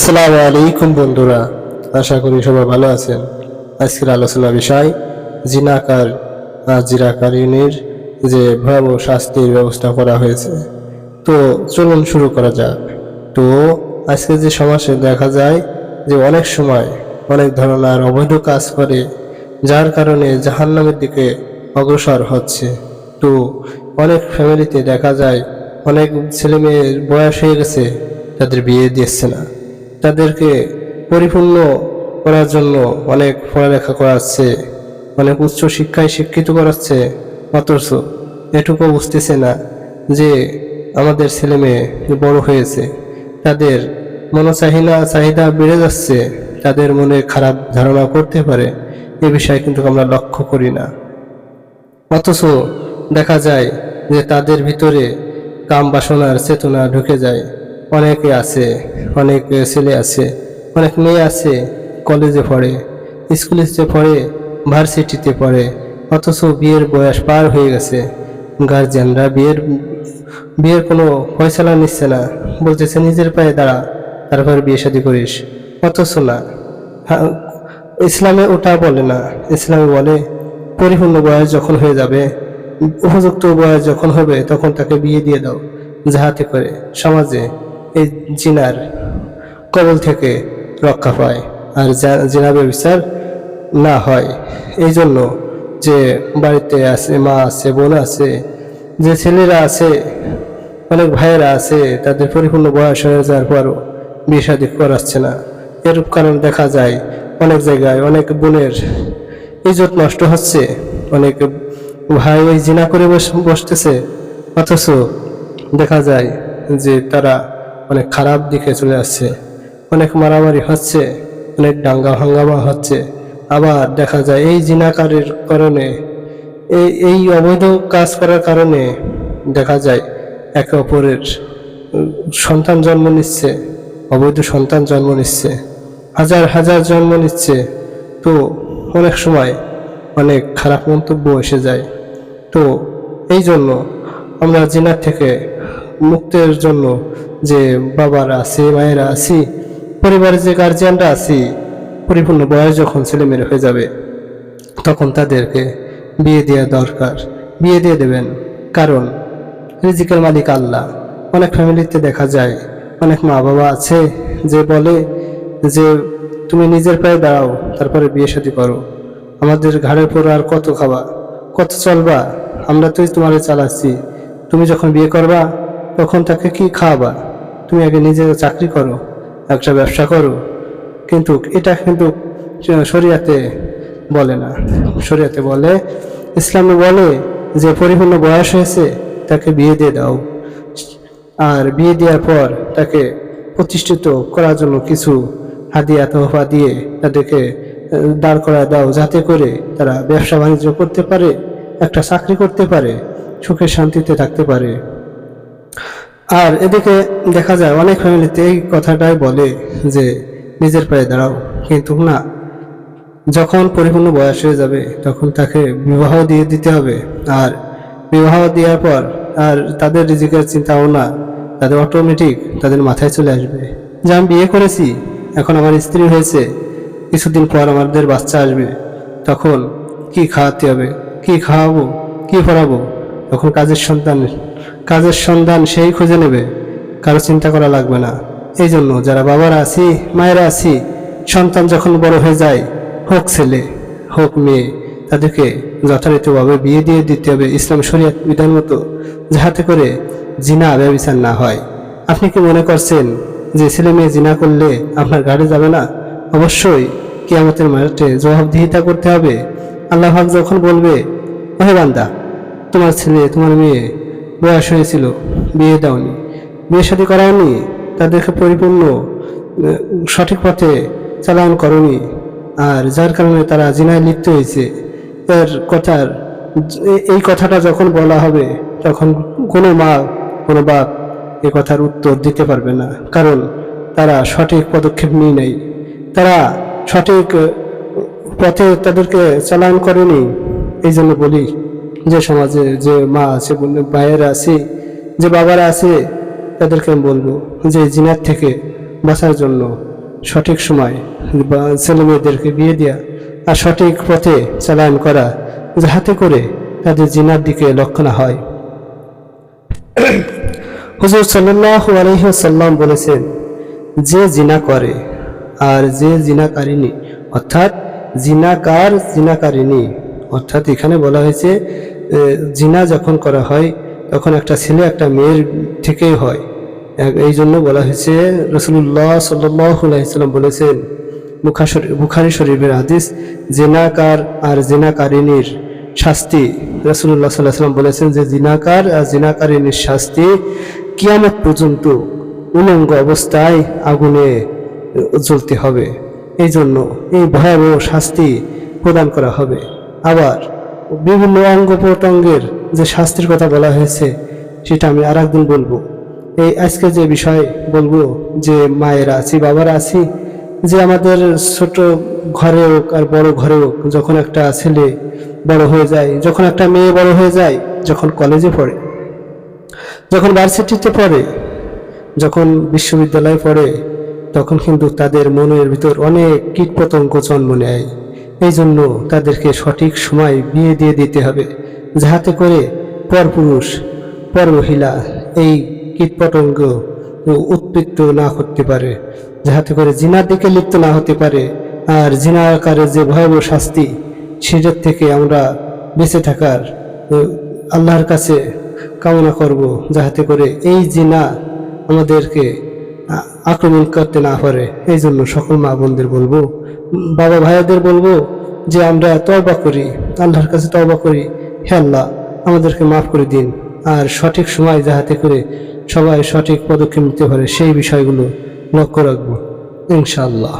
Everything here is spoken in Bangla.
আসসালামু আলাইকুম বন্ধুরা, আশা করি সবাই ভালো আছেন। আজকের আলোচনা বিষয়, জিনাকার জিরাকারিনীর যে ভয়াবহ শাস্তির ব্যবস্থা করা হয়েছে। তো চলুন শুরু করা যাক। তো আজকে যে সমাজে দেখা যায় যে অনেক সময় অনেক ধরনের অবৈধ কাজ করে, যার কারণে জাহান্নামের দিকে অগ্রসর হচ্ছে। তো অনেক ফ্যামিলিতে দেখা যায় অনেক ছেলে মেয়ের বয়স হয়ে গেছে, তাদের বিয়ে দিচ্ছে না। তাদেরকে পরিপূর্ণ করার জন্য অনেক পড়ালেখা করাচ্ছে, অনেক উচ্চ শিক্ষায় শিক্ষিত করাচ্ছে। অথচ এটুকু বুঝতেছে না যে আমাদের ছেলে মেয়ে বড় হয়েছে, তাদের মনোচাহিদা চাহিদা বেড়ে যাচ্ছে, তাদের মনে খারাপ ধারণা করতে পারে, এ বিষয়ে কিন্তু আমরা লক্ষ্য করি না। অথচ দেখা যায় যে তাদের ভিতরে কাম বাসনার চেতনা ঢুকে যায়। অনেকে আছে, অনেক ছেলে আছে, অনেক মেয়ে আছে, কলেজে পড়ে, স্কুলে পড়ে, ভার্সিটিতে পড়ে, অথচ বিয়ের বয়স পার হয়ে গেছে। গার্জিয়ানরা বিয়ের বিয়ের কোনো ফয়সলা নিচ্ছে না। বলতেছে, নিজের পায়ে দাঁড়া, তারপর বিয়ে শাদী করিস। অথচ না। ইসলামে ওটা বলে না। ইসলামে বলে, পরিপূর্ণ বয়স যখন হয়ে যাবে, উপযুক্ত বয়স যখন হবে, তখন তাকে বিয়ে দিয়ে দাও, যাহাতে করে সমাজে। এই জিনার কবল থেকে রক্ষা পায়। আর জিনা বিচার না হয়। এই জন্য যে বাড়িতে আছে, মা আছে, বোন আছে, যে ছেলেরা আছে, অনেক ভাইয়েরা আছে, তাদের পরিপূর্ণ বয়স হয়ে যাওয়ার পরও বিয়ে শাদী করাচ্ছে না। এরূপ কারণ দেখা যায় অনেক জায়গায় অনেক বোনের ইজ্জত নষ্ট হচ্ছে। অনেক ভাই জিনা করে বস- বসতেছে। অথচ দেখা যায় যে তারা অনেক খারাপ দিকে চলে আসছে, অনেক মারামারি হচ্ছে, অনেক দাঙ্গা হাঙ্গামা হচ্ছে। আবার দেখা যায় এই জিনাকারের কারণে, এই এই অবৈধ কাজ করার কারণে দেখা যায় একে অপরের সন্তান জন্ম নিচ্ছে, অবৈধ সন্তান জন্ম নিচ্ছে, হাজার হাজার জন্ম নিচ্ছে। তো অনেক সময় অনেক খারাপ মন্তব্য এসে যায়। তো এই জন্য আমরা জিনার থেকে মুক্তের জন্য যে বাবারা আছি, মায়েরা আছি, পরিবারের যে গার্জিয়ানরা আছি, পরিপূর্ণ বয়স যখন ছেলেমেয়ে হয়ে যাবে, তখন তাদেরকে বিয়ে দেওয়া দরকার। বিয়ে দিয়ে দেবেন। কারণ রিজিকের মালিক আল্লাহ। অনেক ফ্যামিলিতে দেখা যায়, অনেক মা বাবা আছে যে বলে যে, তুমি নিজের পায়ে দাঁড়াও, তারপরে বিয়ে শাদী করো। আমাদের ঘাড়ের পর আর কত খাবা কত চলবা, আমরা তো তোমারে চালাচ্ছি। তুমি যখন বিয়ে করবা তখন তাকে কি খাওয়াবা? তুমি আগে নিজে চাকরি করো, একটা ব্যবসা করো। কিন্তু এটা কিন্তু শরিয়াতে বলে না। শরিয়াতে বলে, ইসলামে বলে যে পরিপূর্ণ বয়স হয়েছে, তাকে বিয়ে দিয়ে দাও। আর বিয়ে দেওয়ার পর তাকে প্রতিষ্ঠিত করার জন্য কিছু হাদিয়া, তোহফা দিয়ে তাদেরকে দাঁড় করা দাও, যাতে করে তারা ব্যবসা বাণিজ্য করতে পারে, একটা চাকরি করতে পারে, সুখে শান্তিতে থাকতে পারে। আর এদিকে দেখা যায় অনেক ফ্যামিলিতে এই কথাটাই বলে যে, নিজের পায়ে দাঁড়াও। কিন্তু না, যখন পরিপূর্ণ বয়স হয়ে যাবে, তখন তাকে বিবাহ দিয়ে দিতে হবে। আর বিবাহ দেওয়ার পর আর তাদের রিজিকের চিন্তা ভাবনা তাদের অটোমেটিক তাদের মাথায় চলে আসবে। যে, আমি বিয়ে করেছি, এখন আমার স্ত্রী হয়েছে, কিছুদিন পর আমাদের বাচ্চা আসবে, তখন কি খাওয়াতে হবে, কি খাওয়াবো, কি পড়াবো? তখন কাজের সন্তান কাজের সন্ধান সেই খুঁজে নেবে। কারও চিন্তা করা লাগবে না। এই জন্য যারা বাবারা আছি, মায়েরা আছি, সন্তান যখন বড় হয়ে যায়, হোক ছেলে, হোক মেয়ে, তাদেরকে যথারীতিভাবে বিয়ে দিয়ে দিতে হবে ইসলাম শরিয়ত বিধান মতো, যাহাতে করে জিনা ব্যবচার না হয়। আপনি কি মনে করছেন যে ছেলে মেয়ে জিনা করলে আপনার গাড়ি যাবে না? অবশ্যই কিয়ামতের মাঠে জবাবদিহিতা করতে হবে। আল্লাহ যখন বলবে, ওহে বান্দা, তোমার ছেলে, তোমার মেয়ে বয়স হয়েছিল, বিয়ে দাওনি বিয়ে শাদী করাওনি তাদেরকে পরিপূর্ণ সঠিক পথে চালান করনি। আর যার কারণে তারা জিনায় লিপ্ত হয়েছে। এর কথার এই কথাটা যখন বলা হবে, তখন কোনো মা, কোনো বাপ এ কথার উত্তর দিতে পারবে না। কারণ তারা সঠিক পদক্ষেপ নিয়ে নেই। তারা সঠিক পথে তাদেরকে চালান করেনি। এই জন্য বলি যে সমাজে যে মা আছে ভাইয়েরা আছে, যে বাবারা আছে, তাদেরকে আমি বলব যে জিনার থেকে বাঁচার জন্য সঠিক সময় বা ছেলে মেয়েদেরকে বিয়ে দেওয়া আর সঠিক পথে চালান করা, যাহাতে করে তাদের জিনার দিকে লক্ষ্য না হয়। হুজুর সাল্লাহ আলহিহাল্লাম বলেছেন, যে জিনা করে আর যে জিনাকারিনী অর্থাৎ জিনাকার জিনাকারিনী অর্থাৎ এখানে বলা হয়েছে জিনা যখন করা হয়, তখন একটা ছেলে, একটা মেয়ের থেকেই হয়। এই জন্য বলা হয়েছে রসুল্লাহ সাল্লাম বলেছেন বুখারি শরীফের হাদিস, জেনাকার আর জেনাকারিনীর শাস্তি। রসুল্লাহ সাল্লাহ সাল্লাম বলেছেন যে, জিনাকার আর জিনাকারিনীর শাস্তি কিয়ামত পর্যন্ত উলঙ্গ অবস্থায় আগুনে জ্বলতে হবে। এই জন্য এই ভয়াবহ শাস্তি প্রদান করা হবে। আবার বিভিন্ন অঙ্গ প্রত্যঙ্গের যে শাস্তির কথা বলা হয়েছে, সেটা আমি আর একদিন বলব। এই আজকে যে বিষয় বলব, যে মায়েরা আছি, বাবারা আছি, যে আমাদের ছোট ঘরে হোক আর বড় ঘরে হোক, যখন একটা ছেলে বড় হয়ে যায়, যখন একটা মেয়ে বড় হয়ে যায়, যখন কলেজে পড়ে, যখন ভার্সিটিতে পড়ে, যখন বিশ্ববিদ্যালয়ে পড়ে, তখন কিন্তু তাদের মনের ভিতর অনেক কীটপতঙ্গ জন্ম নেয়। এই জন্য তাদেরকে সঠিক সময় বিয়ে দিয়ে দিতে হবে, যাহাতে করে পরপুরুষ পর মহিলা এই কীটপতঙ্গ উৎপৃত্ত না করতে পারে, যাহাতে করে জিনার দিকে লিপ্ত না হতে পারে। আর জিনা আকারে যে ভয়াবহ শাস্তি, সেটার থেকে আমরা বেঁচে থাকার আল্লাহর কাছে কামনা করব, যাহাতে করে এই জিনা আমাদেরকে আক্রমণ করতে না পারে এই জন্য সকল মা বোনদের বলব, বাবা ভাইয়াদের বলব যে আমরা তবা করি, আল্লাহর কাছে তবা করি, হে আল্লাহ, আমাদেরকে মাফ করে দিন। আর সঠিক সময় যাহাতে করে সবাই সঠিক পদক্ষেপ নিতে পারে, সেই বিষয়গুলো লক্ষ্য রাখব, ইনশাআল্লাহ।